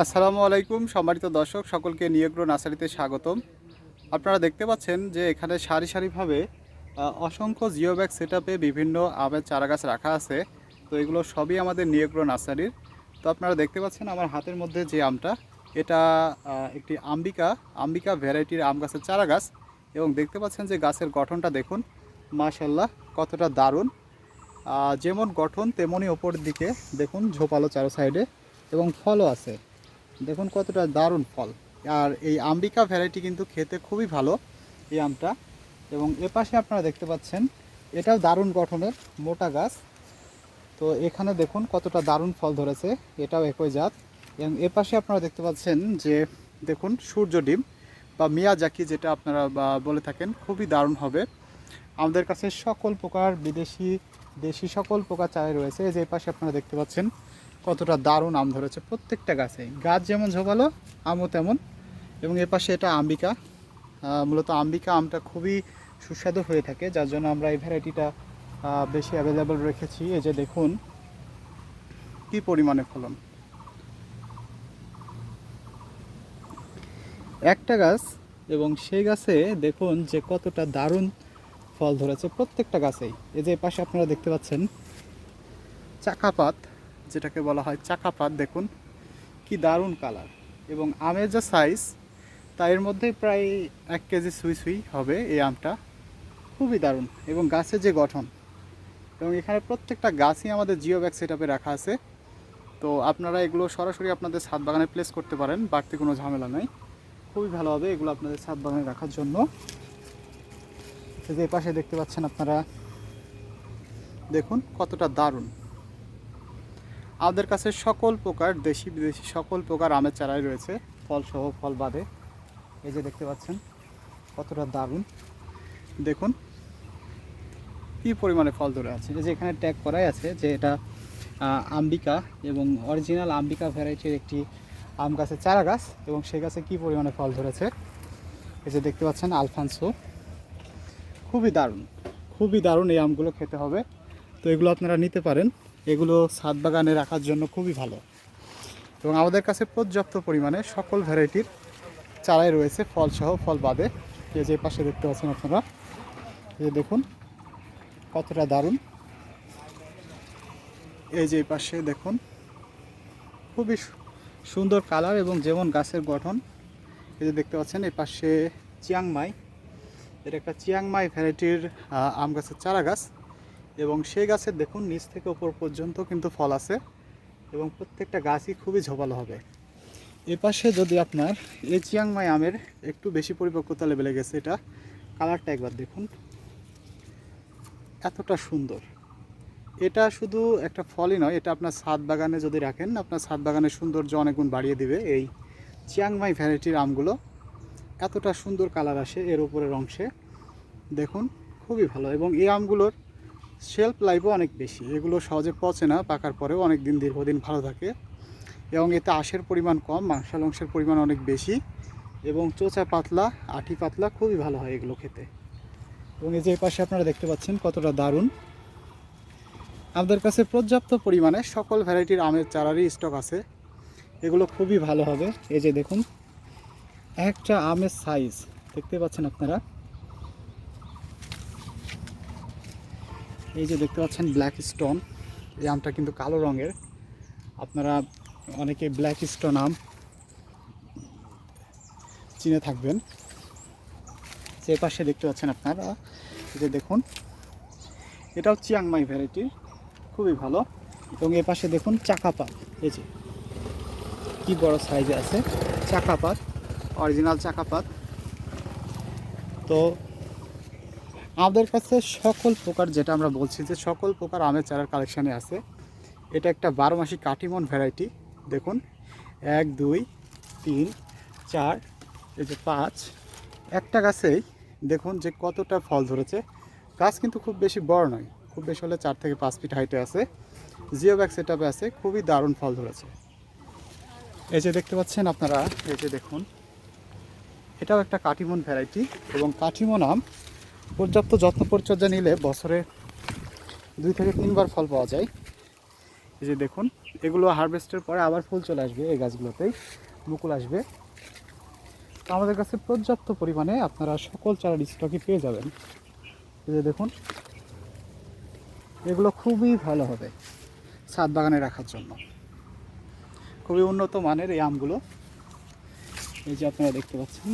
আসসালামু আলাইকুম, সম্মানিত দর্শক, সকলকে নিয়োগ্র নার্সারিতে স্বাগতম। আপনারা দেখতে পাচ্ছেন যে এখানে সারি সারিভাবে অসংখ্য জিও ব্যাগ সেট বিভিন্ন আমের চারাগাছ রাখা আছে। তো এগুলো সবই আমাদের নিয়োগ্র নার্সারির। তো আপনারা দেখতে পাচ্ছেন আমার হাতের মধ্যে যে আমটা, এটা একটি আম্বিকা আম্বিকা ভ্যারাইটির আম গাছের চারাগাছ। এবং দেখতে পাচ্ছেন যে গাছের গঠনটা দেখুন মাশাল্লাহ কতটা দারুণ। যেমন গঠন তেমনই ওপর দিকে দেখুন, ঝোপালো চারো সাইডে এবং ফলও আছে। দেখুন কতটা দারুণ ফল। আর এই আম্বিকা ভ্যারাইটি কিন্তু খেতে খুবই ভালো এই আমটা। এবং এ পাশে আপনারা দেখতে পাচ্ছেন, এটাও দারুণ গঠনের মোটা গাছ। তো এখানে দেখুন কতটা দারুণ ফল ধরেছে, এটাও একই জাত। এবং এ পাশে আপনারা দেখতে পাচ্ছেন যে, দেখুন সূর্য ডিম বা মিয়াজাকি যেটা আপনারা বলে থাকেন, খুবই দারুণ হবে। আমাদের কাছে সকল প্রকার বিদেশি, দেশি সকল প্রকার চারাই রয়েছে। যে পাশে আপনারা দেখতে পাচ্ছেন কতটা দারুণ আম ধরেছে প্রত্যেকটা গাছে গাছ যেমন ঝোপালো আমও তেমন। এবং এ পাশে এটা আম্বিকা। মূলত আম্বিকা আমটা খুবই সুস্বাদু হয়ে থাকে, যার জন্য আমরা এই ভ্যারাইটিটা বেশি অ্যাভেলেবল রেখেছি। এই যে দেখুন, কি পরিমাণে ফলন। একটা গাছ এবং সেই গাছে দেখুন যে কতটা দারুণ ফল ধরেছে প্রত্যেকটা গাছেই। এই যে পাশে আপনারা দেখতে পাচ্ছেন, চাকাপাত। যেটাকে বলা হয় চাকাপাত দেখুন কি দারুণ কালার। এবং আমের যা সাইজ তা এর মধ্যে প্রায় এক কেজি সুই সুই হবে এই আমটা। খুবই দারুণ। এবং গাছের যে গঠন, এবং এখানে প্রত্যেকটা গাছই আমাদের জিও ব্যাগ সেট রাখা আছে। তো আপনারা এগুলো সরাসরি আপনাদের ছাদ বাগানে প্লেস করতে পারেন, বাড়তি কোনো ঝামেলা নাই। খুবই ভালো হবে এগুলো আপনাদের ছাদ বাগানে রাখার জন্য। যে পাশে দেখতে পাচ্ছেন আপনারা, দেখুন কতটা দারুণ। আমাদের কাছে সকল প্রকার দেশি বিদেশি সকল প্রকার আমের চারাই রয়েছে ফল সহ ফল বাদে। এই যে দেখতে পাচ্ছেন, কতটা দারুণ। দেখুন, কি পরিমাণে ফল ধরে আছে। যে এখানে ট্যাগ করাই আছে যে এটা আম্বিকা এবং অরিজিনাল আম্বিকা ভ্যারাইটির একটি আম গাছের চারা গাছ এবং সেই গাছে কি পরিমাণে ফল ধরেছে। এই যে দেখতে পাচ্ছেন, আলফানসো। খুবই দারুণ খুবই দারুণ এই আমগুলো খেতে হবে। তো এগুলো আপনারা নিতে পারেন। এগুলো ছাদ বাগানে রাখার জন্য খুবই ভালো। এবং আমাদের কাছে পর্যাপ্ত পরিমাণে সকল ভ্যারাইটির চারাই রয়েছে ফল সহ ফল বাদে। এই যে পাশে দেখতে পাচ্ছেন আপনারা, এই দেখুন, কতটা দারুণ। এই যে পাশে দেখুন, খুবই সুন্দর কালার এবং যেমন গাছের গঠন, এই যে দেখতে পাচ্ছেন, এই পাশে চিয়াংমাই। এটা একটা চিয়াংমাই ভ্যারাইটির আম গাছের চারা গাছ এবং সেই গাছের দেখুন নিচ থেকে ওপর পর্যন্ত কিন্তু ফল আছে এবং প্রত্যেকটা গাছই খুবই ঝোপালো হবে। এ পাশে যদি আপনার এই চিয়াংমাই আমের একটু বেশি পরিপক্কতা লেভেলে গেছে এটা কালারটা একবার দেখুন। এতটা সুন্দর। এটা শুধু একটা ফলই নয়, এটা আপনার ছাদ বাগানে যদি রাখেন, আপনার ছাদ বাগানের সৌন্দর্য অনেক গুণ বাড়িয়ে দিবে এই চিয়াংমাই ভ্যারাইটির আমগুলো। এতটা সুন্দর কালার আসে এর উপরের অংশে। দেখুন, খুবই ভালো এবং এই আমগুলোর শেলফ লাইফও অনেক বেশি। এগুলো সহজে পচে না, পাকার পরেও অনেক দিন দীর্ঘদিন ভালো থাকে। এবং এতে আঁশের পরিমাণ কম মাংসাল অংশের পরিমাণ অনেক বেশি। এবং চোচা পাতলা আঠি পাতলা খুবই ভালো হয় এগুলো খেতে। এবং এই যে পাশে আপনারা দেখতে পাচ্ছেন কতটা দারুণ। আমাদের কাছে পর্যাপ্ত পরিমাণে সকল ভ্যারাইটির আমের চারারই স্টক আছে। এগুলো খুবই ভালো হবে। এই যে দেখুন, একটা আমের সাইজ দেখতে পাচ্ছেন আপনারা? এই যে দেখতে পাচ্ছেন ব্ল্যাক স্টোন এই আমটা কিন্তু কালো রঙের। আপনারা অনেকে ব্ল্যাক স্টোন আম চিনে থাকবেন। যে পাশে দেখতে পাচ্ছেন আপনারা, এই যে দেখুন, এটাও চিয়াংমাই ভ্যারাইটি খুবই ভালো। এবং এ পাশে দেখুন চাকাপাত এই যে কি বড় সাইজে আছে চাকাপাত অরিজিনাল চাকাপাত তো আমাদের কাছে সকল প্রকার যেটা আমরা বলছি যে সকল প্রকার আমের চারার কালেকশানে আছে। এটা একটা বারো মাসি কাটিমন ভ্যারাইটি দেখুন। এক, দুই, তিন, চার, এই যে পাঁচ। একটা গাছেই দেখুন যে কতটা ফল ধরেছে। গাছ কিন্তু খুব বেশি বড় নয়, খুব বেশি হলে চার থেকে পাঁচ ফিট হাইটে আছে। জিও ব্যাগ সেট আছে, খুবই দারুণ ফল ধরেছে। এই যে দেখতে পাচ্ছেন আপনারা, এই যে দেখুন। এটাও একটা কাঠিমন ভ্যারাইটি এবং কাঠিমন আম। পর্যাপ্ত যত্ন পরিচর্যা নিলে বছরে দুই থেকে তিনবার ফল পাওয়া যায়। এই যে দেখুন, এগুলো হারভেস্টের পরে আবার ফুল চলে আসবে এই গাছগুলোতেই, মুকুল আসবে। তো আমাদের কাছে পর্যাপ্ত পরিমাণে আপনারা সকল চারার স্টকই পেয়ে যাবেন। এই যে দেখুন, এগুলো খুবই ভালো হবে ছাদ বাগানে রাখার জন্য। খুবই উন্নত মানের এই আমগুলো। এই যে আপনারা দেখতে পাচ্ছেন